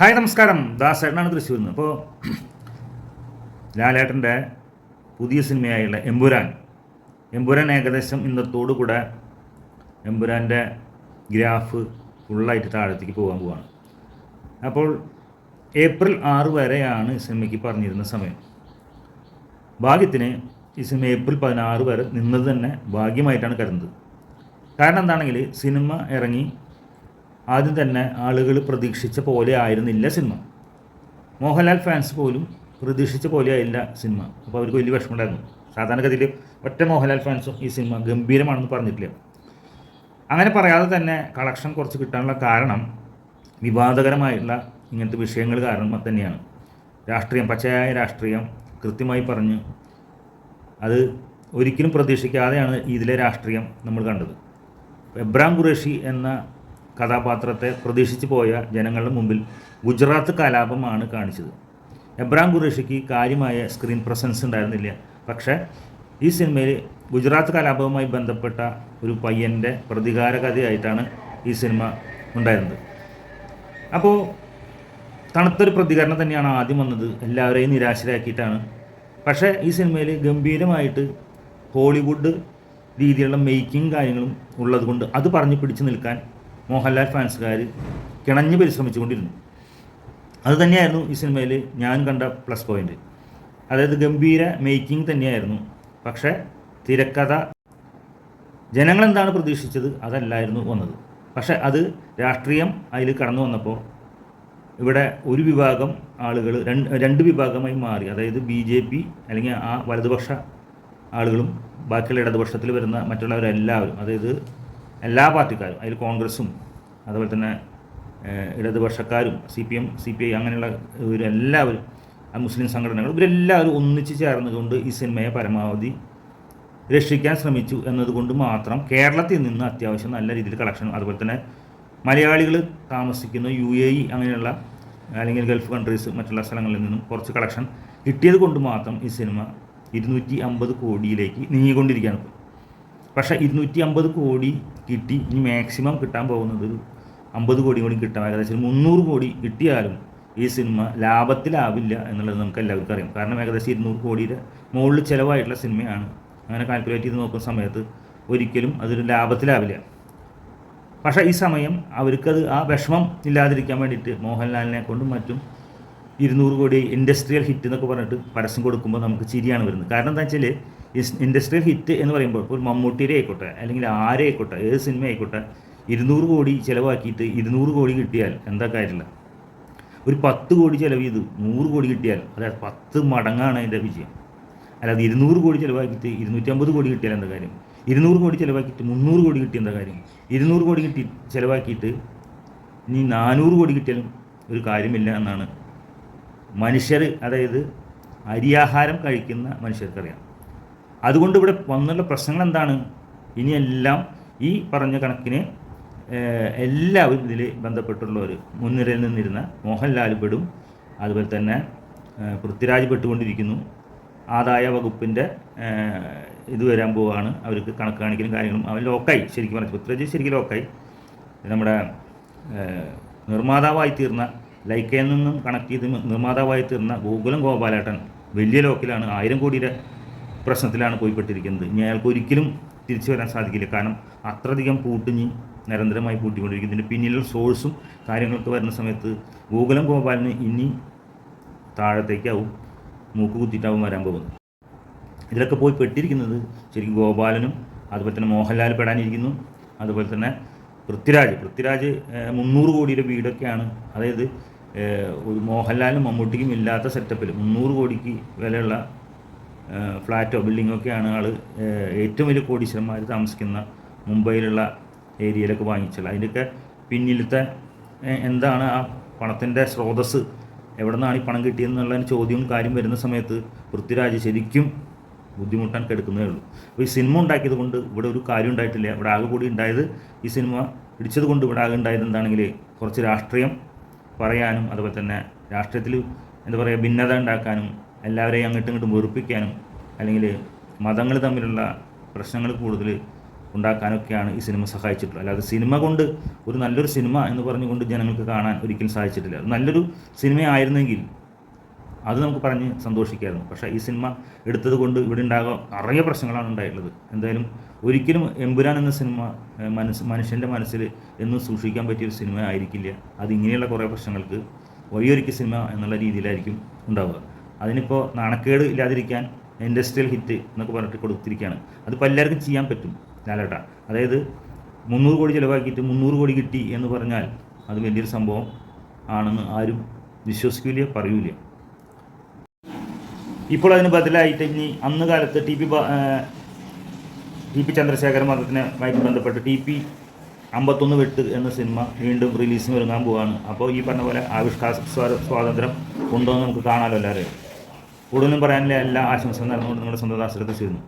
Hi നമസ്കാരം. ദാസേട്ടനാണ് തൃശ്ശൂരിൽ നിന്ന്. അപ്പോൾ ലാലേട്ടന്റെ പുതിയ സിനിമയായുള്ള എമ്പുരാൻ. എമ്പുരാൻ ഏകദേശം ഇന്നത്തോടു കൂടെ എമ്പുരാന്റെ ഗ്രാഫ് ഫുള്ളായിട്ട് താഴത്തേക്ക് പോകാൻ പോവാണ്. അപ്പോൾ ഏപ്രിൽ ആറ് വരെയാണ് സിനിമയ്ക്ക് പറഞ്ഞിരുന്ന സമയം. ഭാഗ്യത്തിന് ഈ സിനിമ ഏപ്രിൽ പതിനാറ് വരെ നിന്നത് തന്നെ ഭാഗ്യമായിട്ടാണ് കരുതുന്നത്. കാരണം എന്താണെങ്കിൽ സിനിമ ഇറങ്ങി ആദ്യം തന്നെ ആളുകൾ പ്രതീക്ഷിച്ച പോലെ ആയിരുന്നില്ല സിനിമ. മോഹൻലാൽ ഫാൻസ് പോലും പ്രതീക്ഷിച്ച പോലെ ആയില്ല സിനിമ. അപ്പോൾ അവർക്ക് വലിയ വിഷമമുണ്ടായിരുന്നു. സാധാരണഗതിയിൽ ഒറ്റ മോഹൻലാൽ ഫാൻസും ഈ സിനിമ ഗംഭീരമാണെന്ന് പറഞ്ഞിട്ടില്ല. അങ്ങനെ പറയാതെ തന്നെ കളക്ഷൻ കുറച്ച് കിട്ടാനുള്ള കാരണം വിവാദകരമായിട്ടുള്ള ഇങ്ങനത്തെ വിഷയങ്ങൾ കാരണം തന്നെയാണ്. രാഷ്ട്രീയം പച്ചയായ രാഷ്ട്രീയം കൃത്യമായി പറഞ്ഞ് അത് ഒരിക്കലും പ്രതീക്ഷിക്കാതെയാണ് ഇതിലെ രാഷ്ട്രീയം നമ്മൾ കണ്ടത്. എബ്രാം ഖുറേഷി എന്ന കഥാപാത്രത്തെ പ്രതീക്ഷിച്ച് പോയ ജനങ്ങളുടെ മുമ്പിൽ ഗുജറാത്ത് കലാപമാണ് കാണിച്ചത്. എബ്രാം ഖുറേഷിക്ക് കാര്യമായ സ്ക്രീൻ പ്രസൻസ് ഉണ്ടായിരുന്നില്ല. പക്ഷേ ഈ സിനിമയിൽ ഗുജറാത്ത് കലാപവുമായി ബന്ധപ്പെട്ട ഒരു പയ്യന്റെ പ്രതികാര കഥയായിട്ടാണ് ഈ സിനിമ ഉണ്ടായിരുന്നത്. അപ്പോൾ തണുത്തൊരു പ്രതികരണം തന്നെയാണ് ആദ്യം വന്നത്. എല്ലാവരെയും നിരാശരാക്കിയിട്ടാണ്. പക്ഷേ ഈ സിനിമയിൽ ഗംഭീരമായിട്ട് ഹോളിവുഡ് രീതിയിലുള്ള മേക്കിംഗ് കാര്യങ്ങളും ഉള്ളതുകൊണ്ട് അത് പറഞ്ഞു പിടിച്ചു നിൽക്കാൻ മോഹൻലാൽ ഫാൻസുകാർ കിണഞ്ഞ് പരിശ്രമിച്ചുകൊണ്ടിരുന്നു. അത് തന്നെയായിരുന്നു ഈ സിനിമയിൽ ഞാൻ കണ്ട പ്ലസ് പോയിന്റ്. അതായത് ഗംഭീര മേക്കിംഗ് തന്നെയായിരുന്നു. പക്ഷേ തിരക്കഥ ജനങ്ങളെന്താണ് പ്രതീക്ഷിച്ചത് അതല്ലായിരുന്നു വന്നത്. പക്ഷേ അത് രാഷ്ട്രീയം അതിൽ കടന്നു വന്നപ്പോൾ ഇവിടെ ഒരു വിഭാഗം ആളുകൾ രണ്ട് രണ്ട് വിഭാഗമായി മാറി. അതായത് ബി ജെ പി അല്ലെങ്കിൽ ആ വലതുപക്ഷ ആളുകളും ബാക്കിയുള്ള ഇടതുപക്ഷത്തിൽ വരുന്ന മറ്റുള്ളവരെല്ലാവരും അതായത് എല്ലാ പാർട്ടിക്കാരും അതിൽ കോൺഗ്രസും അതുപോലെ തന്നെ ഇടതുപക്ഷക്കാരും C P M C P I അങ്ങനെയുള്ള ഇവരെല്ലാവരും മുസ്ലിം സംഘടനകൾ ഇവരെല്ലാവരും ഒന്നിച്ച് ചേർന്നുകൊണ്ട് ഈ സിനിമയെ പരമാവധി രക്ഷിക്കാൻ ശ്രമിച്ചു എന്നതുകൊണ്ട് മാത്രം കേരളത്തിൽ നിന്ന് അത്യാവശ്യം നല്ല രീതിയിൽ കളക്ഷൻ അതുപോലെ തന്നെ മലയാളികൾ താമസിക്കുന്ന യു എ ഇ അങ്ങനെയുള്ള അല്ലെങ്കിൽ ഗൾഫ് കൺട്രീസ് മറ്റുള്ള സ്ഥലങ്ങളിൽ നിന്നും കുറച്ച് കളക്ഷൻ കിട്ടിയത് കൊണ്ട് മാത്രം ഈ സിനിമ ഇരുന്നൂറ്റി അമ്പത് കോടിയിലേക്ക് നീങ്ങിക്കൊണ്ടിരിക്കുകയാണ് പക്ഷേ ഇരുന്നൂറ്റി അമ്പത് കോടി കിട്ടി. ഇനി മാക്സിമം കിട്ടാൻ പോകുന്നത് അമ്പത് കോടി കൂടി കിട്ടാം ഏകദേശം മുന്നൂറ് കോടി കിട്ടിയാലും ഈ സിനിമ ലാഭത്തിലാവില്ല എന്നുള്ളത് നമുക്ക് എല്ലാവർക്കും അറിയാം. കാരണം ഏകദേശം ഇരുന്നൂറ് കോടിയുടെ മുകളിൽ ചിലവായിട്ടുള്ള സിനിമയാണ്. അങ്ങനെ കാൽക്കുലേറ്റ് ചെയ്ത് നോക്കുന്ന സമയത്ത് ഒരിക്കലും അതൊരു ലാഭത്തിലാവില്ല. പക്ഷേ ഈ സമയം അവർക്കത് ആ വിഷമം ഇല്ലാതിരിക്കാൻ വേണ്ടിയിട്ട് മോഹൻലാലിനെ കൊണ്ടും മറ്റും ഇരുന്നൂറ് കോടി ഇൻഡസ്ട്രിയൽ ഹിറ്റ് എന്നൊക്കെ പറഞ്ഞിട്ട് പരസ്യം കൊടുക്കുമ്പോൾ നമുക്ക് ചിരിയാണ് വരുന്നത്. കാരണം എന്താ വെച്ചാൽ ഇൻഡസ്ട്രിയൽ ഹിറ്റ് എന്ന് പറയുമ്പോൾ ഒരു മമ്മൂട്ടിയുടെ ആയിക്കോട്ടെ അല്ലെങ്കിൽ ആരെ ആയിക്കോട്ടെ ഏത് സിനിമ ആയിക്കോട്ടെ ഇരുന്നൂറ് കോടി ചിലവാക്കിയിട്ട് ഇരുന്നൂറ് കോടി കിട്ടിയാൽ എന്താ കാര്യമില്ല. ഒരു പത്ത് കോടി ചിലവ് ചെയ്ത് നൂറ് കോടി കിട്ടിയാൽ അതായത് പത്ത് മടങ്ങാണ് അതിന്റെ വിജയം. അല്ലാതെ ഇരുന്നൂറ് കോടി ചിലവാക്കിയിട്ട് ഇരുന്നൂറ്റമ്പത് കോടി കിട്ടിയാൽ എന്താ കാര്യം? ഇരുന്നൂറ് കോടി ചിലവാക്കിയിട്ട് മുന്നൂറ് കോടി കിട്ടിയ എന്താ കാര്യം? ഇരുന്നൂറ് കോടി കിട്ടി ചിലവാക്കിയിട്ട് ഇനി നാനൂറ് കോടി കിട്ടിയാലും ഒരു കാര്യമില്ല എന്നാണ് മനുഷ്യർ അതായത് അരിയാഹാരം കഴിക്കുന്ന മനുഷ്യർക്കറിയാം. അതുകൊണ്ട് ഇവിടെ വന്നുള്ള പ്രശ്നങ്ങൾ എന്താണ്? ഇനിയെല്ലാം ഈ പറഞ്ഞ കണക്കിന് എല്ലാവരും ഇതിൽ ബന്ധപ്പെട്ടുള്ളവർ മുൻനിരയിൽ നിന്നിരുന്ന മോഹൻലാൽ പെടും അതുപോലെ തന്നെ പൃഥ്വിരാജ് പെട്ടുകൊണ്ടിരിക്കുന്നു ആദായ വകുപ്പിന്റെ ഇത് വരാൻ പോവുകയാണ് അവർക്ക് കണക്ക് കാണിക്കലും കാര്യങ്ങളും അവൻ ലോക്കായി ശരിക്കും പറഞ്ഞു പൃഥ്വിരാജ് ശരിക്കും ലോക്കായി. നമ്മുടെ നിർമ്മാതാവായി തീർന്ന ലൈക്കയിൽ നിന്നും കണക്ട് ചെയ്ത് നിർമ്മാതാവായി തീർന്ന ഗോകുലം ഗോപാലേട്ടൻ വലിയ ലോക്കിലാണ് ആയിരം കോടിയുടെ പ്രശ്നത്തിലാണ് പോയിപ്പെട്ടിരിക്കുന്നത്. ഇനി അയാൾക്ക് ഒരിക്കലും തിരിച്ചു വരാൻ സാധിക്കില്ല. കാരണം അത്രയധികം പൂട്ടിഞ്ഞ് നിരന്തരമായി പൂട്ടിക്കൊണ്ടിരിക്കും ഇതിന്റെ പിന്നിലുള്ള സോഴ്സും കാര്യങ്ങളൊക്കെ വരുന്ന സമയത്ത് ഗോകുലം ഗോപാലിന് ഇനി താഴത്തേക്കാവും മൂക്ക് കുത്തിയിട്ടാവും വരാൻ പോകുന്നത്. ഇതിലൊക്കെ പോയി പെട്ടിരിക്കുന്നത് ശരിക്കും ഗോപാലനും അതുപോലെ തന്നെ മോഹൻലാൽ പെടാനിരിക്കുന്നു. അതുപോലെ തന്നെ പൃഥ്വിരാജ്. പൃഥ്വിരാജ് മുന്നൂറ് കോടിയുടെ വീടൊക്കെയാണ്. അതായത് ഒരു മോഹൻലാലും മമ്മൂട്ടിക്കും ഇല്ലാത്ത സെറ്റപ്പിൽ മുന്നൂറ് കോടിക്ക് വിലയുള്ള ഫ്ലാറ്റോ ബിൽഡിങ്ങോ ഒക്കെയാണ് ആൾ ഏറ്റവും വലിയ കോടീശ്വരന്മാർ താമസിക്കുന്ന മുംബൈയിലുള്ള ഏരിയയിലൊക്കെ വാങ്ങിച്ചുള്ളത് അതിന്റെയൊക്കെ പിന്നിലത്തെ എന്താണ് ആ പണത്തിന്റെ സ്രോതസ് എവിടെ നിന്നാണ് ഈ പണം കിട്ടിയെന്നുള്ളതിന് ചോദ്യവും കാര്യം വരുന്ന സമയത്ത് പൃഥ്വിരാജ് ശരിക്കും ബുദ്ധിമുട്ടാൻ കെടുക്കുന്നതേ ഉള്ളൂ. അപ്പോൾ ഈ സിനിമ ഉണ്ടാക്കിയത് കൊണ്ട് ഇവിടെ ഒരു കാര്യം ഉണ്ടായിട്ടില്ല. ഇവിടെ ആകെ കൂടി ഉണ്ടായത് ഈ സിനിമ പിടിച്ചത് കൊണ്ട് ഇവിടെ ആകെ ഉണ്ടായത് എന്താണെങ്കിൽ കുറച്ച് രാഷ്ട്രീയം പറയാനും അതുപോലെ തന്നെ രാഷ്ട്രീയത്തിൽ എന്താ പറയുക ഭിന്നത ഉണ്ടാക്കാനും എല്ലാവരെയും അങ്ങോട്ടും ഇങ്ങോട്ടും വെറുപ്പിക്കാനും അല്ലെങ്കിൽ മതങ്ങൾ തമ്മിലുള്ള പ്രശ്നങ്ങൾ കൂടുതൽ ഉണ്ടാക്കാനൊക്കെയാണ് ഈ സിനിമ സഹായിച്ചിട്ടുള്ളത്. അല്ലാതെ സിനിമ കൊണ്ട് ഒരു നല്ലൊരു സിനിമ എന്ന് പറഞ്ഞുകൊണ്ട് ജനങ്ങൾക്ക് കാണാൻ ഒരിക്കലും സാധിച്ചിട്ടില്ല. നല്ലൊരു സിനിമയായിരുന്നെങ്കിൽ അത് നമുക്ക് പറഞ്ഞ് സന്തോഷിക്കായിരുന്നു. പക്ഷേ ഈ സിനിമ എടുത്തത് കൊണ്ട് ഇവിടെ ഉണ്ടാകാൻ നിറയെ പ്രശ്നങ്ങളാണ് ഉണ്ടായിട്ടുള്ളത്. എന്തായാലും ഒരിക്കലും എമ്പുരാൻ എന്ന സിനിമ മനസ്സ് മനുഷ്യന്റെ മനസ്സിൽ എന്നും സൂക്ഷിക്കാൻ പറ്റിയൊരു സിനിമ ആയിരിക്കില്ല. അത് ഇങ്ങനെയുള്ള കുറേ പ്രശ്നങ്ങൾക്ക് വഴിയൊരുക്കിയ സിനിമ എന്നുള്ള രീതിയിലായിരിക്കും ഉണ്ടാവുക. അതിനിപ്പോൾ നാണക്കേട് ഇല്ലാതിരിക്കാൻ ഇൻഡസ്ട്രിയൽ ഹിറ്റ് എന്നൊക്കെ പറഞ്ഞിട്ട് കൊടുത്തിരിക്കുകയാണ്. അതിപ്പോൾ എല്ലാവർക്കും ചെയ്യാൻ പറ്റും ലാലേട്ട. അതായത് മുന്നൂറ് കോടി ചിലവാക്കിയിട്ട് മുന്നൂറ് കോടി കിട്ടി എന്ന് പറഞ്ഞാൽ അത് വലിയൊരു സംഭവം ആണെന്ന് ആരും വിശ്വസിക്കില്ല പറയൂല ഇപ്പോൾ അതിന് ബദലായിട്ട് ഇനി അന്ന് കാലത്ത് T P T P Chandrasekhara മതത്തിനുമായിട്ട് ബന്ധപ്പെട്ട് ടി പി അമ്പത്തൊന്ന് വെട്ട് എന്ന സിനിമ വീണ്ടും റിലീസിന് ഒരുങ്ങാൻ പോവാണ്. അപ്പോൾ ഈ പറഞ്ഞ പോലെ ആവിഷ്കാര സ്വാ- സ്വാതന്ത്ര്യം ഉണ്ടോ എന്ന് നമുക്ക് കാണാമല്ലോ എല്ലാവരെയും. കൂടുതലും പറയാനില്ല എല്ലാ ആശംസകളും നടന്നുകൊണ്ട് നിങ്ങളുടെ സ്വന്തം ചെയ്യുന്നു